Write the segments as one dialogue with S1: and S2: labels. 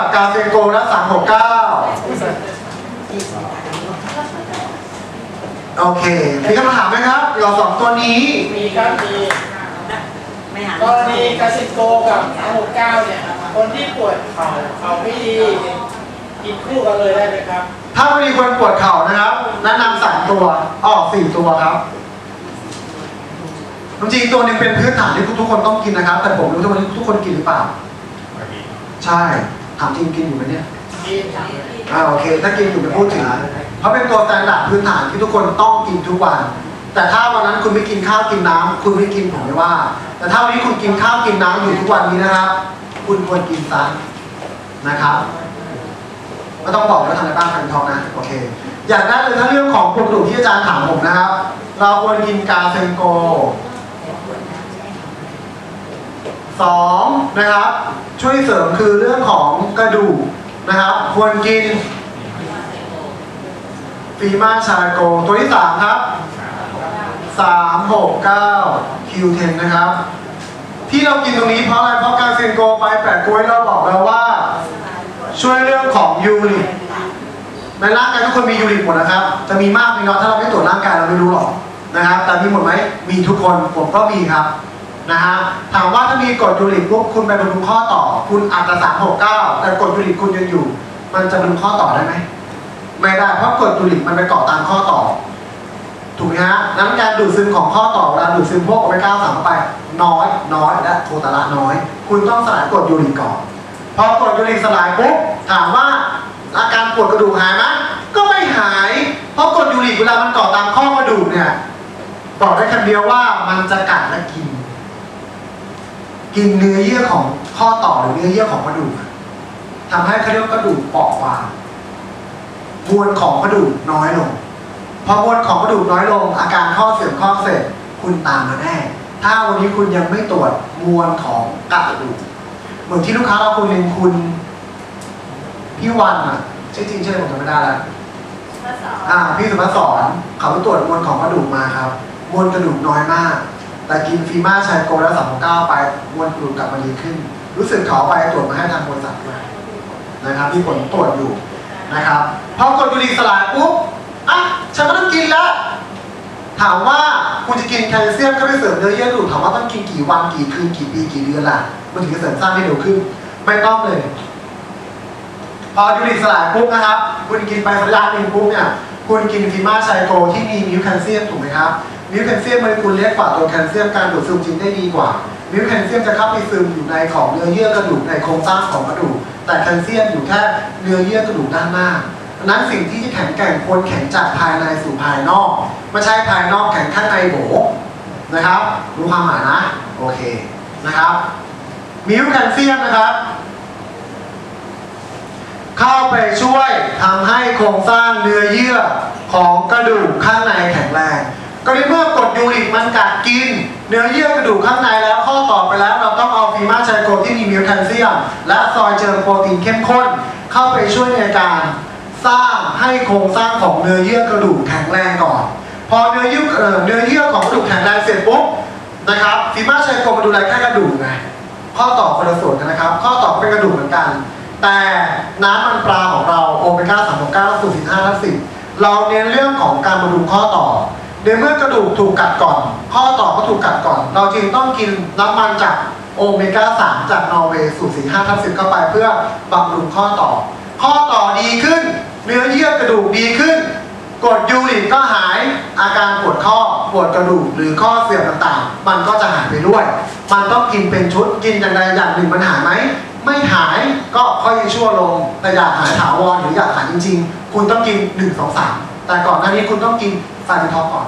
S1: ปากกาเซนโกและสามหกเก้าโอเค มีคำถามไหมครับเกี่ยวกับสองตัวนี้
S2: มีครับมี
S3: ไม่หาก
S2: รณีกาซิโกกับ369เนี่ย คนที่ปวดเข่าเข่าไม่ดีกินคู่กันเลยได้ไหมครับ
S1: ถ้าไม่มีคนปวดเข่านะครับแนะนำสามตัวออกสี่ตัวครับจริงๆตัวหนึงเป็นพื้นฐานที่ทุกๆคนต้องกินนะครับ แต่ผมรู้ว่าทุกคนกินหรือเปล่า ใช่ ถามจริงกินอยู่ไหมเนี่ย
S2: กิน
S1: อ่าโอเค ถ้ากินอยู่จะพูดถึงเพราะเป็นตัวสแตนดาร์ดพื้นฐานที่ทุกคนต้องกินทุกวัน แต่ถ้าวันนั้นคุณไม่กินข้าวกินน้ำคุณไม่กินผมไม่ว่า แต่ถ้าวันนี้คุณกินข้าวกินน้ำอยู่ทุกวันนี้นะครับ คุณควรกินซะนะครับไม่ต้องบอกว่าทำอะไรบ้างพันทองนะโอเค อยากได้เลยถ้าเรื่องของปวดกระดูกที่อาจารย์ถามผมนะครับ เราควรกินกาเซนโก สองนะครับ ช่วยเสริมคือเรื่องของกระดูกนะครับ ควรกินฟีมาชาโก ตัวที่สามครับสามหกเก้าคิวเทนนะครับ ที่เรากินตรงนี้เพราะอะไรเพราะการเซนโกไปแปะกล้วยเราบอกแล้วว่า ช่วยเรื่องของยูริกในร่างกายทุกคนมียูริกหมดนะครับ จะมีมากมีน้อยถ้าเราไม่ตรวจร่างกายเราไม่รู้หรอกนะครับ แต่มีหมดไหมมีทุกคนผมก็มีครับ นะฮะถามว่าถ้ามีกรดยูริกปุ๊บคุณไปบำรุข้อต่อ คุณอาจจะสามหกเก้าแต่กรดยูริกคุณยังอยู่ มันจะบำรุข้อต่อได้ไหมไม่ได้เพราะกรดยูริกมันไปเกาะตามข้อต่อ ถูกไหมฮะนั้นการดูดซึมของข้อต่อเวลาดูดซึมพวกโอเมก้าสามไป น้อยน้อยและโทตาระน้อย คุณต้องสลายกรดยูริกก่อนพอกรดยูริกสลายปุ๊บถามว่าอาการปวดกระดูกหายไหมก็ไม่หาย เพราะกรดยูริกเวลามันเกาะตามข้อกระดูกเนี่ยบอกได้คำเดียวว่ามันจะกัดและกิน กินเนื้อเยื่อของข้อต่อหรือเนื้อเยื่อของกระดูกทำให้เขาเรียกว่ากระดูกเปราะบางมวลของกระดูกน้อยลง พอมวลของกระดูกน้อยลง อาการข้อเสื่อมข้ออักเสร็จคุณตามมาแน่ถ้าวันนี้คุณยังไม่ตรวจมวลของกระดูกเหมือนที่ลูกค้าเราคนหนึ่งคุณพี่วันอะชื่อจริงชื่ออะไรผมจำไม่ได้แล้วอ่าพี่สุภาสอนเขาไปตรวจมวลของกระดูกมาครับ มวลกระดูกน้อยมาก แต่กินฟีมาชัยโกและสามเก้าไปมวลกระดูกลับมาดีขึ้น รู้สึกเขาไปตรวจมาให้ทางบริษัทด้วยนะครับที่ผลตรวจอยู่นะครับพอกดยูริกสลายปุ๊บอะฉันก็ต้องกินแล้วถามว่าคุณจะกินแคลเซียมเข้าไปเสริมเนื้อเยื่อกระดูถามว่าต้องกินกี่วันกี่คืนกี่ปีกี่เดือนล่ะมันถึงจะเสริมสร้างให้เร็วขึ้น ไม่ต้องเลย พอยูริกสลายปุ๊บนะครับ คุณกินไประยะหนึ่งปุ๊บเนี่ยคุณกินฟีมาไชโกที่มีมิวแคลเซียมถูกไหมครับ มิวแคลเซียมโมเลกุลเล็กกว่าตัวแคลเซียมการดูดซึมจริงได้ดีกว่า มิวแคลเซียมจะเข้าไปซึมอยู่ในของเนื้อเยื่อกระดูกในโครงสร้างของกระดูก แต่แคลเซียมอยู่แค่เนื้อเยื่อกระดูกด้านหน้านั้นสิ่งที่จะแข็งแกร่งควรแข็งจากภายในสู่ภายนอก ไม่ใช่ภายนอกแข็งข้างในโบนะครับรู้ความหมายนะ โอเคนะครับ มิวแคลเซียมนะครับ เข้าไปช่วยทำให้โครงสร้างเนื้อเยื่อของกระดูกข้างในแข็งแรง ก็ในเมื่อกดยูริกมันกัดกิน เนื้อเยื่อกระดูกข้างในแล้วข้อต่อไปแล้ว เราต้องเอาฟีมาไชโกที่มีมิวแคลเซียม และซอยเจอโปรตีนเข้มข้น เข้าไปช่วยในการสร้างให้โครงสร้างของเนื้อเยื่อกระดูกแข็งแรงก่อน พอเนื้อเยื่อเอ่อเนื้อเยื่อของกระดูกแข็งแรงเสร็จปุ๊บนะครับฟีมาไชโกมาดูแลแค่กระดูกไงข้อต่อคนละส่วนกันนะครับ ข้อต่อเป็นกระดูกเหมือนกัน แต่น้ำมันปลาของเราโอเมก้า3 9สูตร15และ10เราเน้นเรื่องของการบำรุงข้อต่อ ในเมื่อกระดูกถูกกัดก่อน ข้อต่อก็ถูกกัดก่อน เราจึงต้องกินน้ำมันจากโอเมก้า 3 จากนอร์เวย์สูตร15ทับ10เข้าไปเพื่อบำรุงข้อต่อ ข้อต่อดีขึ้น เนื้อเยื่อกระดูกดีขึ้นกรดยูริกก็หายอาการปวดข้อปวดกระดูกหรือข้อเสื่อมต่างๆ มันก็จะหายไปด้วย มันต้องกินเป็นชุดกินอย่างใดอย่างหนึ่งมันหายไหมไม่หายก็ค่อยชั่วลงแต่อยากหายถาวรหรืออยากหายจริง ๆ คุณต้องกิน1 2 3แต่ก่อนหน้านี้คุณต้องกิน ไฟท็อปก่อน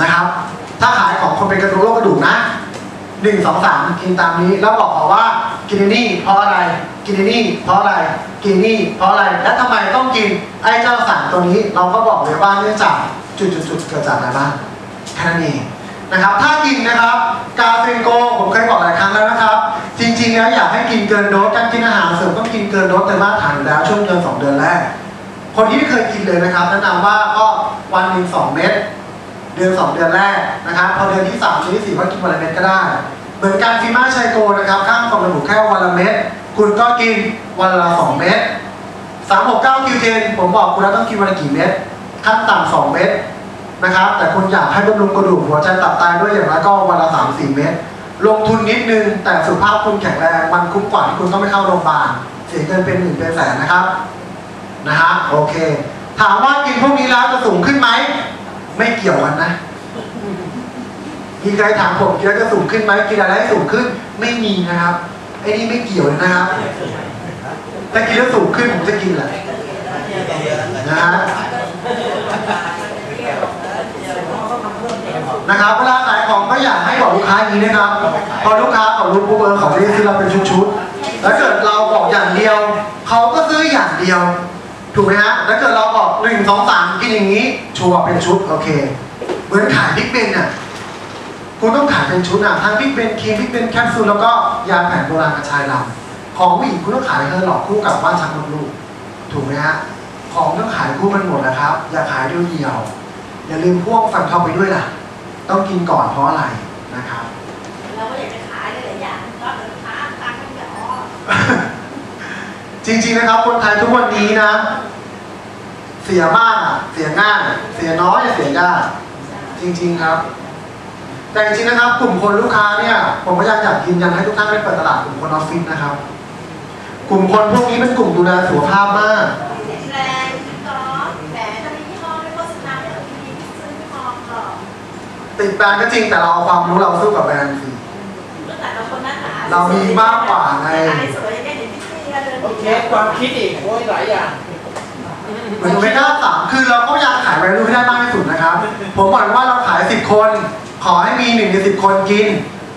S1: นะครับ ถ้าขายของคนเป็นกระดูกโรคกระดูกนะหนึ่งสองสามกินตามนี้ แล้วบอกเขาว่ากินนี่เพราะอะไร กินนี่เพราะอะไร กินนี่เพราะอะไร และทำไมต้องกินไอ้เจ้าสารตัวนี้ เราก็บอกเลยว่าเนื่องจากจุดๆๆเกิดจากอะไรบ้างแค่นั้นเองนะครับ ถ้ากินนะครับ กาเฟนโกผมเคยบอกหลายครั้งแล้วนะครับ จริงๆแล้วอยากให้กินเกินโดสการกินอาหารเสริมต้องกินเกินโดสแต่มาตรฐานอยู่แล้วช่วงเดือนสองเดือนแรก คนที่ไม่เคยกินเลยนะครับแนะนำว่าก็วันหนึ่งสองเม็ดเดือน2เดือนแรกนะครับ พอเดือนที่3เดือนที่4ก็กินวันละเม็ดก็ได้เหมือนการฟีมาไชโกนะครับข้างกล่องระบุแค่วันละเม็ดคุณก็กินวันละสองเม็ด369คิวเทนผมบอกคุณแล้วต้องกินวันละกี่เม็ดขั้นต่ำสองเม็ดนะครับ แต่คุณอยากให้บำรุงกระดูกหัวใจตับไตด้วยอย่างไรก็วันละสามสี่เม็ดลงทุนนิดนึง แต่สุขภาพคุณแข็งแรงมันคุ้มกว่าที่คุณต้องไปเข้าโรงพยาบาลเสียเงินเป็นหมื่นเป็นแสนนะครับ นะฮะโอเค ถามว่ากินพวกนี้แล้วจะสูงขึ้นไหม ไม่เกี่ยวกันนะมีใครถามผมกินแล้วจะสูงขึ้นไหมกินอะไรให้สูงขึ้น ไม่มีนะครับไอ้นี่ไม่เกี่ยวนะครับถ้ากินแล้วสูงขึ้นผมจะกินแหละนะฮะนะครับเวลาขายของก็อยากให้บอกลูกค้าอย่างนี้นะครับ พอลูกค้าเขารู้ปุ๊บเออเขาจะซื้อเราเป็นชุดๆแล้วเกิดเราบอกอย่างเดียว เขาก็ซื้ออย่างเดียว ถูกไหมฮะแล้วเกิดเราบอกหนึ่งสองสามกินอย่างนี้ชัวร์เป็นชุดโอเค เหมือนขายพริกเบนน่ะคุณต้องขายเป็นชุดอะทั้งพริกเบนครีมพริกเบนแคปซูลแล้วก็ยาแผนโบราณกระชายดำของผู้หญิงคุณต้องขายเธอหลอกคู่กับว่านชักมดลูกถูกไหมฮะของต้องขายคู่กันหมดนะครับ อย่าขายเดียวๆอย่าลืมพ่วกฟันทองไปด้วยล่ะ ต้องกินก่อนเพราะอะไรนะครับ
S4: เราก็อยากจะขายหลายอย่างก็เป็นลูกค้าตังค์เยอะ
S1: จริง ๆ นะครับ คนไทยทุกวันนี้นะ เสียมากอะเสียง่ายเสียน้อยเสียยากจริง ๆ ครับ แต่จริงๆนะครับ กลุ่มคนลูกค้าเนี่ย ผมก็ยังอยากยืนยันให้ทุกท่านได้เปิดตลาดกลุ่มคนออฟฟิศนะครับ กลุ่มคนพวกนี้เป็นกลุ่มดูแลสุขภาพมาก
S4: แรงก็แหมจะมียี่ห้อไม่โฆษณาไม่เอาดีซื้อไม่มองหรอก
S1: ติดแบรนด์ก็จริงแต่เราเอาความรู้เราสู้กับแบรนด์สิ
S4: ก็แต่เราคนหน้าตา
S1: เรามีมากกว่าไง
S4: อะไรสวยเนี่ยเห็นพี่เตี้ย เย
S2: อเความคิดอีกโอ้ยหลายอย่าง
S1: เหมือนโอเมก้สามคือเราก็พยายามขายแวลูให้ได้มากที่สุดนะครับ ผมบอกเลยว่าเราขาย10คน ขอให้มี1ใน10คนกิน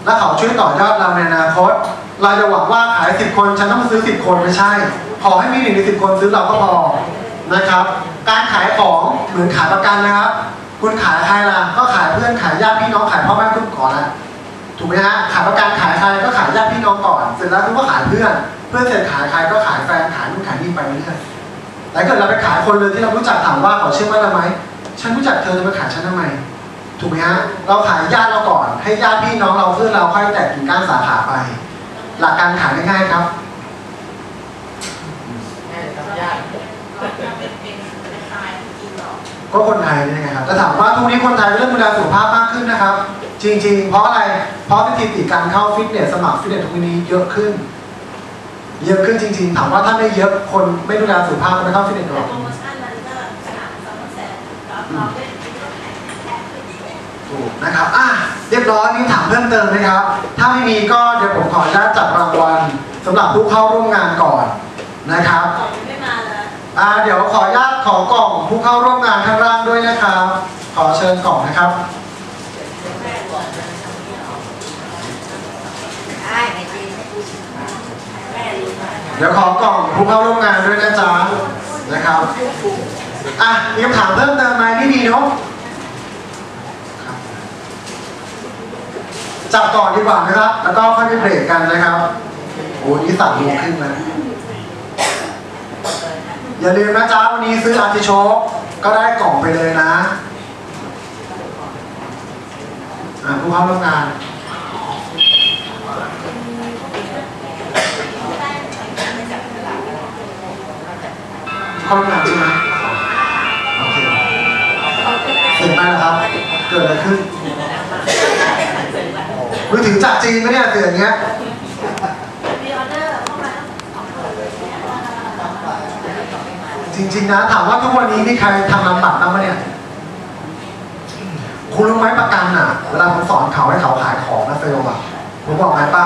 S1: แล้วเขาช่วยต่อยอดเราในอนาคต เราจะหวังว่าขาย10คนฉันต้องซื้อ10คนไม่ใช่ ขอให้มี1ใน10คนซื้อเราก็พอนะครับ การขายของเหมือนขายประกันนะครับ คุณขายใครล่ะ ก็ขายเพื่อนขายญาติพี่น้องขายพ่อแม่ทุกก่อนนะ ถูกไหมฮะขายประกันขายใครก็ขายญาติพี่น้องก่อน เสร็จแล้วคุณก็ขายเพื่อน เพื่อนเสร็จขายใครก็ขายแฟนขายนู่นขายนี่ไปเรื่อยๆแต่เกิดเราไปขายคนเลยที่เรารู้จักถามว่าเขาเชื่อมั่นเราไหมฉันรู้จักเธอจะมาขายฉันทำไม ถูกไหมฮะเราขายญาติเราก่อน ให้ญาติพี่น้องเราเพื่อนเราค่อยแตกกิ่งก้านสาขาไป หลักการขายง่ายๆครับ
S2: แม่ทำยาก
S4: เป็นเป็นตายกินหรอก
S1: ก็คนไทยนี่ไงครับแต่ถามว่าทุกวันนี้คนไทยเริ่มดูแลสุขภาพมากขึ้นนะครับ จริง ๆ เพราะอะไร เพราะสถิติการเข้าฟิตเนสสมัครฟิตเนสทุกวันนี้เยอะขึ้น เยอะขึ้นจริง ๆ ถามว่าถ้าไม่เยอะคนไม่ดูแลสุขภาพก็ไม่เข้าฟิตเนสหรอก
S4: โปรโมชั่นนั้นก็ขนาดสองแสนเราเราเล่นกินก็แข็งแข็งขึ้นอีก
S1: ถูกนะครับอะเรียบร้อยมีถามเพิ่มเติมไหมครับ ถ้าไม่มีก็เดี๋ยวผมขออนุญาตจัดรางวัลสำหรับผู้เข้าร่วมงานก่อนนะครับ
S4: ไม่มาเลย
S1: อ่าเดี๋ยวขออนุญาตขอกล่องผู้เข้าร่วมงานข้างล่างด้วยนะครับ ขอเชิญกล่องนะครับ
S4: ได้ไงจีแม่รู้ไหม
S1: เดี๋ยวขอกล่องผู้เข้าร่วมงานด้วยนะจ๊ะนะครับอะมีคำถามเพิ่มเติมไหมไม่มีเนาะจับก่อนดีกว่านะครับ แล้วก็ค่อยไปเบรกกันนะครับ โอ้นี่สั่งลงขึ้นแล้วอย่าลืมนะจ๊ะวันนี้ซื้ออาร์ติโชกก็ได้กล่องไปเลยนะอะผู้เข้าร่วมงาน ข้าร่วมงานใช่ไหมโอเคเห็นไหมล่ะครับ เกิดอะไรขึ้นมือถือจากจีนไหมเนี่ยเสียอย่างเงี้ย
S4: มีออเดอร์เข้ามาสอง
S1: จริงๆนะถามว่าทุกวันนี้มีใครทำนามบัตรบ้างไหมเนี่ยคุณรู้ไหมประกันอะ เวลาผมสอนเขาให้เขาขายของนะเซลล์อะผมบอกไงป้า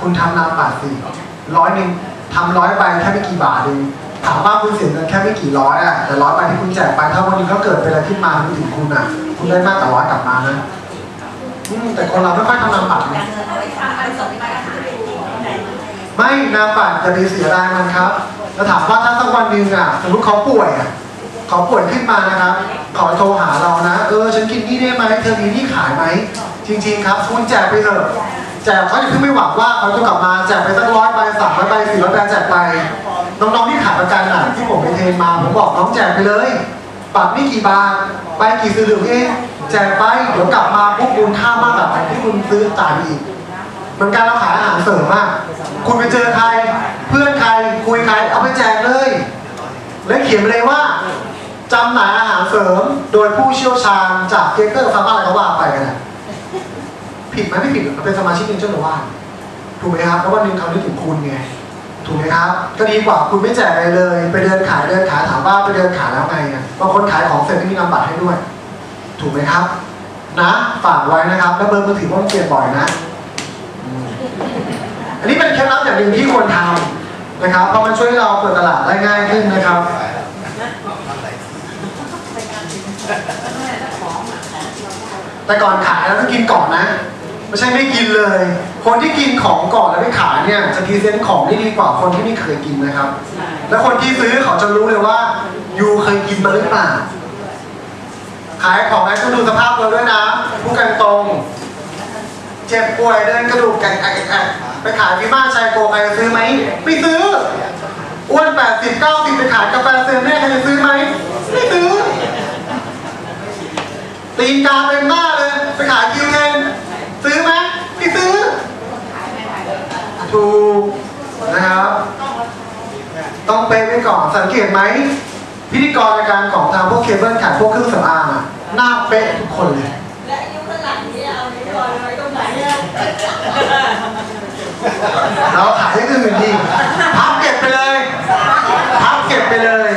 S1: คุณทำนามบัตรสิร้อยหนึ่งทำร้อยใบแค่ไม่กี่บาทเอง ถามว่าคุณเสียเงินแค่ไม่กี่ร้อยอะแต่ร้อยใบที่คุณแจกไปถ้าวันนี้เขาเกิดเป็นอะไรขึ้นมาคุณถึงคุณอะ คุณได้มากกว่าร้อยกลับมานะแต่คนเราไม่ค่อยทำนามบัตร
S4: กา
S1: นะ
S4: ไม่
S1: นามบัตรจะมีเสียดายมันครับแล้วถามว่าถ้าสักวันหนึ่งอะสมมติเขาป่วยอะเขาป่วยขึ้นมานะครับขาโทรหาเรานะ เออฉันกินนี่ได้ไหมเธอมีนี่ขายไหมจริง ๆ ครับ คุณแจกไปเถอะแจกเขาอย่าเพิ่งไม่หวังว่าเขาจะกลับมาแจกไปสักร้อยใบสามร้อยใบสี่ร้อยใบแจกไป น้องๆที่ขายประกันอะที่ผมไปเทรนมาผมบอกน้องแจกไปเลยบัตรไม่กี่บาทใบกี่สลึงเองแจกไปเดี๋ยวกลับมาพวกคุณค่ามากกว่าที่คุณซื้อจ่ายอีกมือนการเราขายอาหารเสริมอะคุณไปเจอใคร เพื่อนใครคุยใครเอาไปแจกเลย และเขียนไปเลยว่าจำหน่ายอาหารเสริมโดยผู้เชี่ยวชาญจากเกเกอร์ฟาร์มาอะไรก็ว่าไปกันนะผิดไหมไม่ผิดเป็นสมาชิกนินจาหรือว่าถูกไหมครับเพราะว่านึงเขานึกถึงคุณไง ถูกไหมครับก็ดีกว่าคุณไม่แจกอะไรเลย ไปเดินขายเดินขายถามว่าไปเดินขายแล้วไงบางคนขายของเสร็จไม่มีนำบัตรให้ด้วย ถูกไหมครับ นะฝากไว้นะครับ แล้วเบอร์มือถือต้องเปลี่ยนบ่อยนะ อันนี้เป็นเคล็ดลับอย่างหนึ่งที่ควรทำนะครับเพราะมันช่วยให้เราเปิดตลาดได้ง่ายขึ้นนะครับแต่ก่อนขายเราต้องกินก่อนนะ ไม่ใช่ไม่กินเลย คนที่กินของก่อนแล้วไม่ขายเนี่ยจะพรีเซนต์ของได้ดีกว่าคนที่ไม่เคยกินนะครับ แล้วคนที่ซื้อเขาจะรู้เลยว่ายูเคยกินมาหรือเปล่าขายของให้คุณดูสภาพเราด้วยนะพูดกันตรง เจ็บป่วยเดินกระดูกแกะแกะแกะไปขายพิมาชัยโกใครจะซื้อไหมไม่ซื้ออ้วน80 90ไปขายกาแฟเซนแน่ใครจะซื้อไหมไม่ซื้อตีนกาเต็มหน้าเลย ไปขายคิวเทน ซื้อไหมไม่ซื้อ ถูกนะครับ ต้องเป๊ะไว้ก่อนสังเกตไหม พิธีกรรายการของทางพวกเคเบิลขายพวกเครื่องสำอางอะหน้าเป๊ะทุกคนเลย
S4: และอายุข้างหลังนี้เอานิ้วลอยไว้ตรงไหนเนี่ย
S1: เราขายอย่างอื่นดีพับเก็บไปเลยพับเก็บไปเลย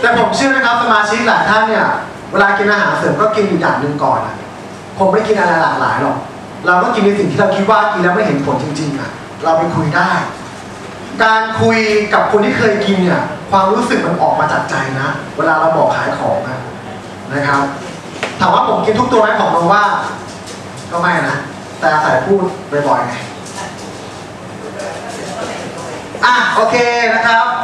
S1: แต่ผมเชื่อนะครับสมาชิกหลายท่านเนี่ย เวลากินอาหารเสริมก็กินอยู่อย่างหนึ่งก่อนอะ ผมไม่กินอะไรหลากหลายหรอก เราก็กินในสิ่งที่เราคิดว่ากินแล้วไม่เห็นผลจริงๆอะเราไปคุยได้ การคุยกับคนที่เคยกินเนี่ย ความรู้สึกมันออกมาจากใจนะ เวลาเราบอกขายของนะนะครับ ถามว่าผมกินทุกตัวไหมของโนว่า ก็ไม่นะ แต่อาศัยพูดบ่อยๆไง อะโอเคนะครับ